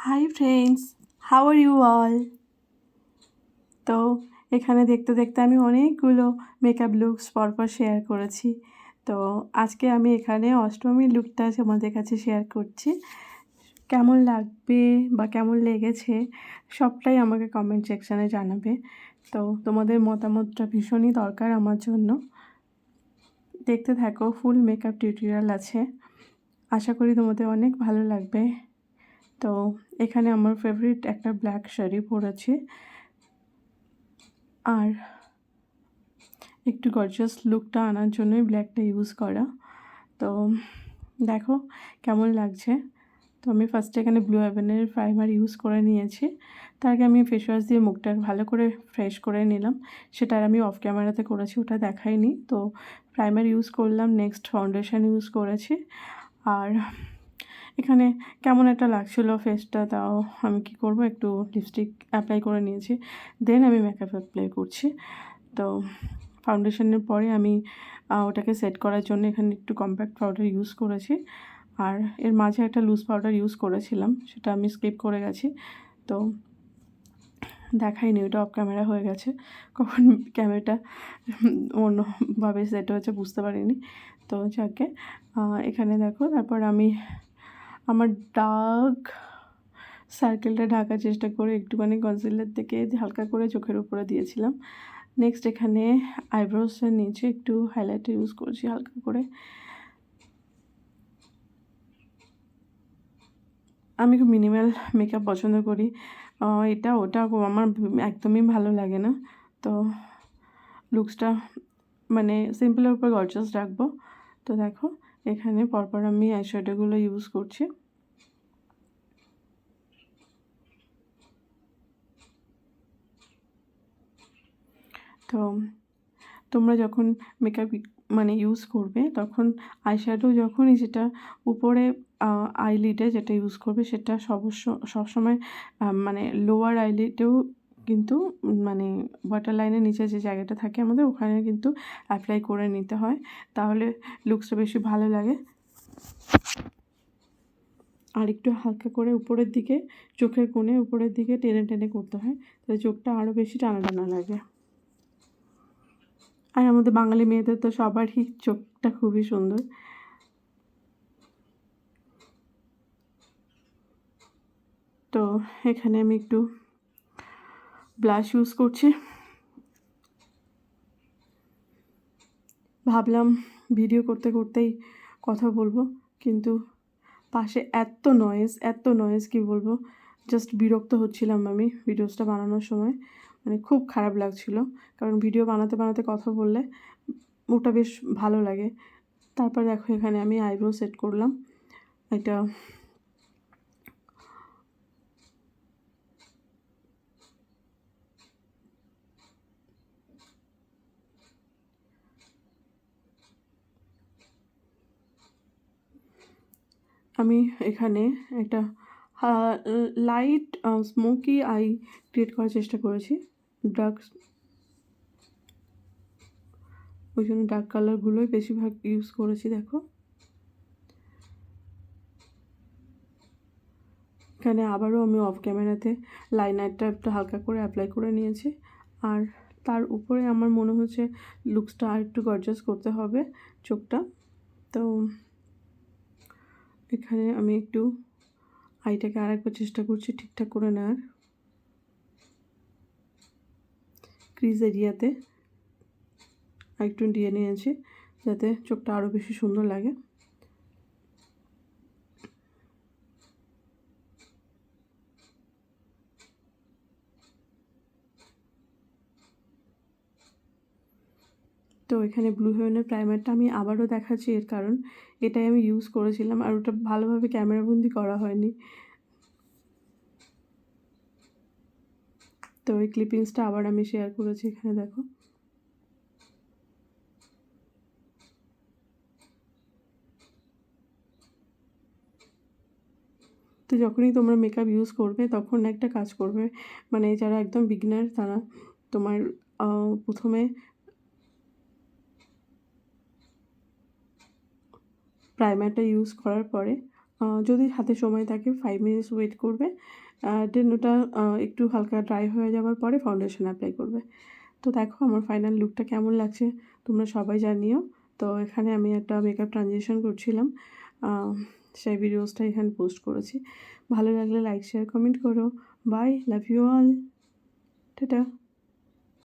Hi friends how are you all তো এখানে দেখতে দেখতে আমি অনেকগুলো মেকআপ লুকস পরপর শেয়ার করেছি। তো আজকে আমি এখানে অষ্টমীর লুকটা তোমাদের কাছে শেয়ার করছি। কেমন লাগবে বা কেমন লেগেছে সবটাই আমাকে কমেন্ট সেকশানে জানাবে। তো তোমাদের মতামতটা ভীষণই দরকার আমার জন্য। দেখতে থাকো ফুল মেকআপ টিউটোরিয়াল আছে। আশা করি তোমাদের অনেক ভালো লাগবে। তো এখানে আমার ফেভারিট একটা ব্ল্যাক শাড়ি পরেছি। আর একটু গর্জাস লুকটা আনার জন্যই ব্ল্যাকটা ইউজ করা। তো দেখো কেমন লাগছে। তো আমি ফার্স্টে এখানে ব্লু অ্যাভেনের প্রাইমার ইউজ করে নিয়েছি। তার আগে আমি ফেস ওয়াশ দিয়ে মুখটা ভালো করে ফ্রেশ করে নিলাম। সেটা আমি অফ ক্যামেরাতে করেছি, ওটা দেখাইনি। তো প্রাইমার ইউজ করলাম নেক্সট ফাউন্ডেশন ইউজ করেছি। আর এখানে কেমন একটা লাগছিল ফেসটা তাও আমি কি করব? একটু লিপস্টিক অ্যাপ্লাই করে নিয়েছি। দেন আমি মেকআপ অ্যাপ্লাই করছি। তো ফাউন্ডেশনের পরে আমি ওটাকে সেট করার জন্য এখানে একটু কম্প্যাক্ট পাউডার ইউজ করেছি। আর এর মাঝে একটা লুজ পাউডার ইউজ করেছিলাম, সেটা আমি স্কিপ করে গেছি। তো দেখাইনি, ওটা অফ ক্যামেরা হয়ে গেছে। কখন ক্যামেরাটা অন্যভাবে সেট হয়েছে বুঝতে পারিনি। তো যাকে এখানে দেখো, তারপর আমি আমার দাগ সার্কেলটা ঢাকার চেষ্টা করে একটুখানি কনসিলার থেকে হালকা করে চোখের উপরে দিয়েছিলাম। নেক্সট এখানে আইব্রোসের নিচে একটু হাইলাইটার ইউজ করছি হালকা করে। আমি খুব মিনিমাল মেকআপ পছন্দ করি। এটা ওটা আমার একদমই ভালো লাগে না। তো লুকসটা মানে সিম্পলের উপর গর্জাস রাখব। তো দেখো এখানে পরপর আমি আইশ্যাডোগুলো ইউজ করছি। তো তোমরা যখন মেকআপ মানে ইউজ করবে, তখন আইশ্যাডো যখনই যেটা উপরে আইলিডে যেটা ইউজ করবে, সেটা সবসময় মানে লোয়ার আইলিডেও কিন্তু মানে ওয়াটার লাইনের নিচে যে জায়গাটা থাকে আমাদের, ওখানে কিন্তু অ্যাপ্লাই করে নিতে হয়। তাহলে লুকসটা বেশি ভালো লাগে। আর একটু হালকা করে উপরের দিকে, চোখের কোণে উপরের দিকে টেনে টেনে করতে হয়, তাহলে চোখটা আরও বেশি টানা টানা লাগে। আর আমাদের বাঙালি মেয়েদের তো সবারই চোখটা খুবই সুন্দর। তো এখানে আমি একটু ব্লাশ ইউজ করছি। ভাবলাম ভিডিও করতে করতেই কথা বলব, কিন্তু পাশে এত নয়েজ এত নয়েজ কি বলব? জাস্ট বিরক্ত হচ্ছিলাম আমি ভিডিওসটা বানানোর সময়। মানে খুব খারাপ লাগছিল, কারণ ভিডিও বানাতে বানাতে কথা বললে ওটা বেশ ভালো লাগে। তারপর দেখো এখানে আমি আইব্রো সেট করলাম। একটা আমি এখানে একটা লাইট স্মোকি আই ক্রিয়েট করার চেষ্টা করেছি। ডার্ক ওই জন্য ডার্ক কালারগুলোই বেশিরভাগ ইউজ করেছি, দেখো। এখানে আবারও আমি অফ ক্যামেরাতে লাইনারটা একটু হালকা করে অ্যাপ্লাই করে নিয়েছি। আর তার উপরে আমার মনে হচ্ছে লুকসটা আর একটু গর্জাস করতে হবে, চোখটা। তো এখানে আমি একটু আইটাকে আর একবার চেষ্টা করছি ঠিকঠাক করে নেওয়ার। ক্রিজ এরিয়াতে একটু দিয়ে নিয়েছি যাতে চোখটা আরও বেশি সুন্দর লাগে। তো এখানে ব্লু হেভেনের প্রাইমারটা আমি আবারও দেখাচ্ছি এর কারণ এটাই আমি ইউজ করেছিলাম আর ওটা ভালোভাবে ক্যামেরাবন্দি করা হয়নি। তো ওই ক্লিপিংসটা আবার আমি শেয়ার করেছি এখানে দেখো। তো যখনই তোমরা মেকআপ ইউজ করবে তখন একটা কাজ করবে। মানে যারা একদম বিগিনার তারা তোমার প্রথমে প্রাইমারটা ইউজ করার পরে যদি হাতে সময় থাকে ফাইভ মিনিটস ওয়েট করবে দেন ওটা একটু হালকা ড্রাই হয়ে যাওয়ার পরে ফাউন্ডেশন অ্যাপ্লাই করবে। তো দেখো আমার ফাইনাল লুকটা কেমন লাগছে, তোমরা সবাই জানিও। তো এখানে আমি একটা মেকআপ ট্রানজেকশন করছিলাম সেই ভিডিওসটা এখানে পোস্ট করেছি। ভালো লাগলে লাইক শেয়ার কমেন্ট করো। Bye love you all tata.